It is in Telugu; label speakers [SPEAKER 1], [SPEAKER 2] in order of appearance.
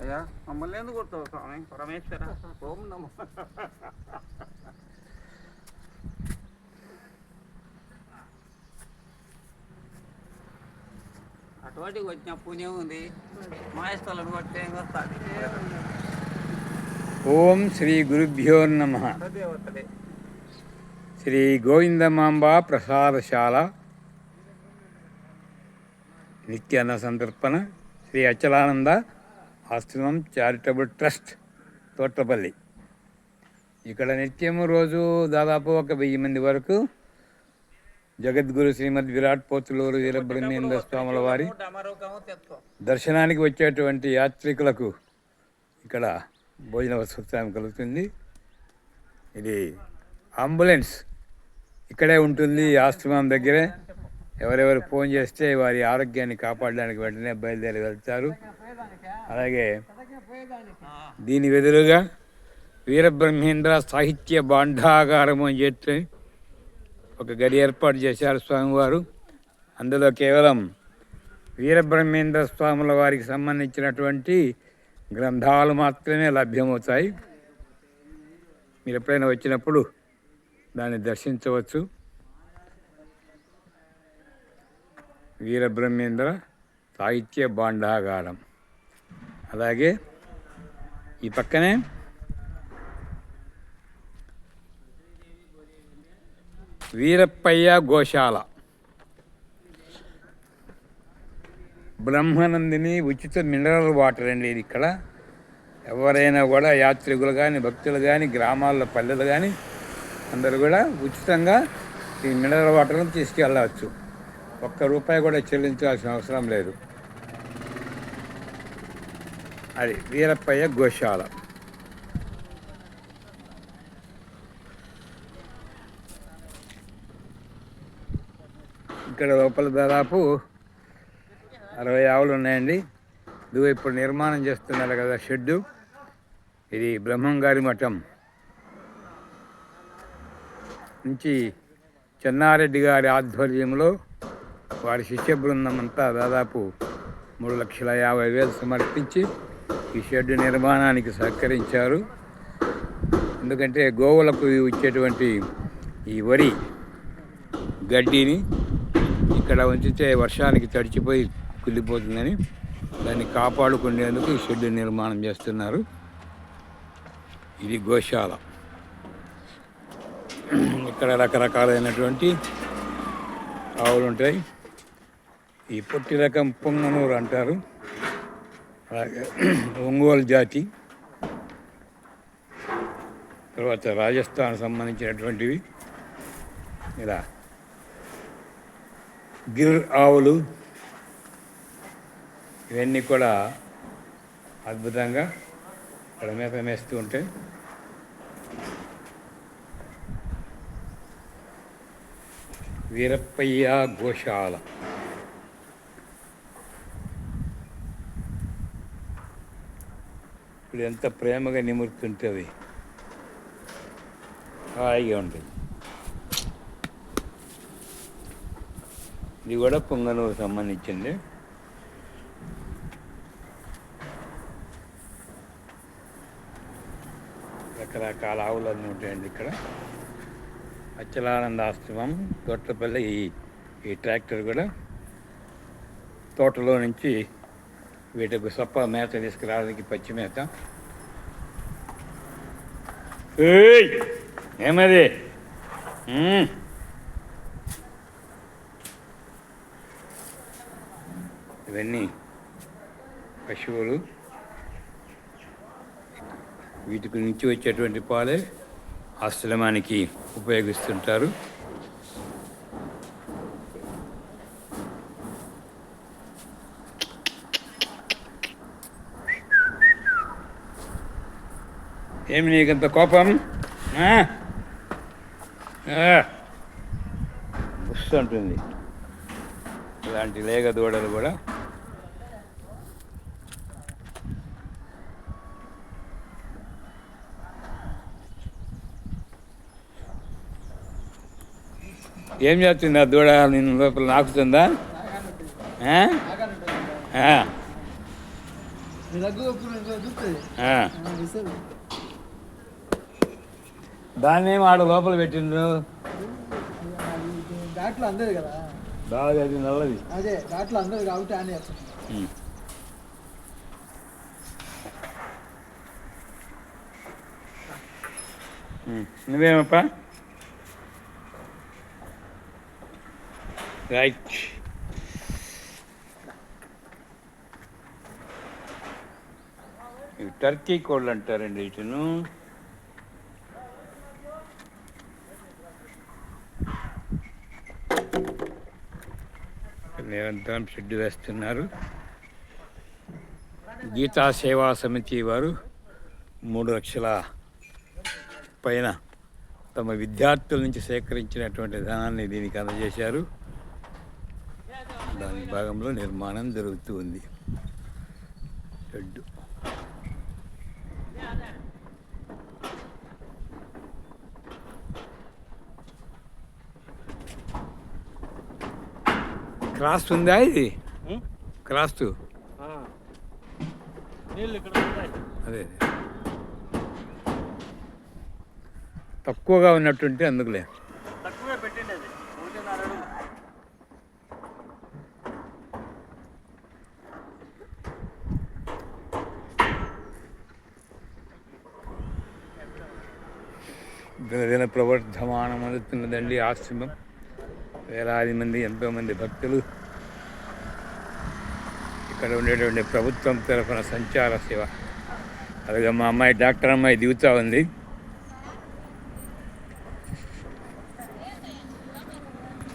[SPEAKER 1] అయ్యా మమ్మల్ని ఎందుకు కొడతావు స్వామి? పరమేశ్వర. ఓం నమ. అటువంటికి వచ్చిన పుణ్యం ఉంది. మాయస్థలను కొట్టే వస్తాడు
[SPEAKER 2] ఓం శ్రీ గురుభ్యో నమ. శ్రీ గోవిందమాంబ ప్రసాదశాల. నిత్యాన్న సంతర్పణ. శ్రీ అచలానంద ఆశ్రమం చారిటబుల్ ట్రస్ట్ తోటపల్లి. ఇక్కడ నిత్యము రోజు దాదాపు ఒక వెయ్యి మంది వరకు జగద్గురు శ్రీమద్ విరాట్ పోతులూరు వీరబ్రహ్మేంద్ర స్వాముల వారి దర్శనానికి వచ్చేటువంటి యాత్రికులకు ఇక్కడ భోజన వసతి కలుగుతుంది. ఇది అంబులెన్స్. ఇక్కడే ఉంటుంది ఆశ్రమం దగ్గరే. ఎవరెవరు ఫోన్ చేస్తే వారి ఆరోగ్యాన్ని కాపాడడానికి వెంటనే బయలుదేరి వెళ్తారు. అలాగే దీని వెదురుగా వీరబ్రహ్మేంద్ర సాహిత్య భాండాగారం అని చెప్పి ఒక గది ఏర్పాటు చేశారు స్వామివారు. అందులో కేవలం వీరబ్రహ్మేంద్ర స్వాముల వారికి సంబంధించినటువంటి గ్రంథాలు మాత్రమే లభ్యమవుతాయి. మీరు ఎప్పుడైనా వచ్చినప్పుడు దాన్ని దర్శించవచ్చు. వీరబ్రహ్మేంద్ర సాహిత్య భాండాగారం. అలాగే ఈ పక్కనే వీరప్పయ్య గోశాల. బ్రహ్మానందిని ఉచిత మినరల్ వాటర్ అండి ఇది ఇక్కడ. ఎవరైనా కూడా యాత్రికులు కానీ భక్తులు కానీ గ్రామాల్లో పల్లెలు కానీ అందరూ కూడా ఉచితంగా ఈ మినరల్ వాటర్ని తీసుకెళ్ళవచ్చు. ఒక్క రూపాయి కూడా చెల్లించాల్సిన అవసరం లేదు. అది వీరప్పయ్య గోశాల. ఇక్కడ లోపల దాదాపు అరవై ఆవులు ఉన్నాయండి. ఇదిగో ఇప్పుడు నిర్మాణం చేస్తున్నారు కదా షెడ్డు. ఇది బ్రహ్మంగారి మఠం. నుంచి చెన్నారెడ్డి గారి ఆధ్వర్యంలో వారి శిష్య బృందం అంతా దాదాపు మూడు లక్షల యాభై వేలు సమర్పించి ఈ షెడ్ నిర్మాణానికి సహకరించారు. ఎందుకంటే గోవులకు ఇచ్చేటువంటి ఈ వరి గడ్డిని ఇక్కడ ఉంచితే వర్షానికి తడిచిపోయి కుళ్ళిపోతుందని దాన్ని కాపాడుకునేందుకు ఈ షెడ్ నిర్మాణం చేస్తున్నారు. ఇది గోశాల. ఇక్కడ రకరకాలైనటువంటి ఆవులు ఉంటాయి ఈ పొట్టి రకం పొంగనూరు అంటారు. అలాగే ఒంగోలు జాతి. తర్వాత రాజస్థాన్ సంబంధించినటువంటివి. ఇలా గిర్ ఆవులు. ఇవన్నీ కూడా అద్భుతంగా ఇక్కడ మేత మేస్తూ ఉంటాయి వీరప్పయ్య గోశాల. ఇప్పుడు ఎంత ప్రేమగా నిమురుతుంటుంది హాయిగా ఉంటుంది ఇది కూడా పొంగనూరు సంబంధించింది. రకరకాల ఆవులన్నీ ఉంటాయండి ఇక్కడ. అచ్చలానంద ఆశ్రమం తోటపల్లి ఈ ఈ ట్రాక్టర్ కూడా తోటలో నుంచి వీటికి సొప్ప మేత తీసుకురావడానికి పచ్చి మేత. ఏమది? ఇవన్నీ పశువులు. వీటికి నుంచి వచ్చేటువంటి పాలే ఆశ్రమానికి ఉపయోగిస్తుంటారు. ఏమి నీకంత కోపం? ఆ? ఆ. వస్తుంటుంది ఇలాంటి లేగ దూడలు కూడా. ఏం చేస్తుంది ఆ దూడ? నిన్ను లోపల నాకుతుందా? ఆ? ఆ.
[SPEAKER 3] రగ్గు కప్పుకుని చూస్తుంది
[SPEAKER 2] ఆ.
[SPEAKER 3] ఇస్తుంది
[SPEAKER 2] దాన్ని ఆడ లోపల పెట్టిండ్రు.
[SPEAKER 3] ఘాట్లో అందదు కదా.
[SPEAKER 2] బాగా అది నల్లది.
[SPEAKER 3] అదే ఘాట్లో అందదు కాబట్టి.
[SPEAKER 2] ఉమ్. నువ్వేమప్పా? రైట్ టర్కీ కోళ్ళు అంటారండి వీటిను నిరంతరం షెడ్ వేస్తున్నారు. గీతా సేవా సమితి వారు మూడు లక్షల పైన తమ విద్యార్థుల నుంచి సేకరించినటువంటి ధనాన్ని దీనికి అందజేశారు. దాని భాగంలో నిర్మాణం జరుగుతూ ఉంది. షెడ్డు. క్రాస్ ఉందా ఇది? క్రాస్ అదే. తక్కువగా ఉన్నట్టుంటే అందుకులే. దినదిన ప్రవర్ధమానం అందుతున్నదండి ఆశ్రమం. వేలాది మంది ఎంతో మంది భక్తులు ఇక్కడ ఉండేటువంటి ప్రభుత్వం తరఫున సంచార సేవ. అలాగే మా అమ్మాయి డాక్టర్ అమ్మాయి దిగుతా ఉంది.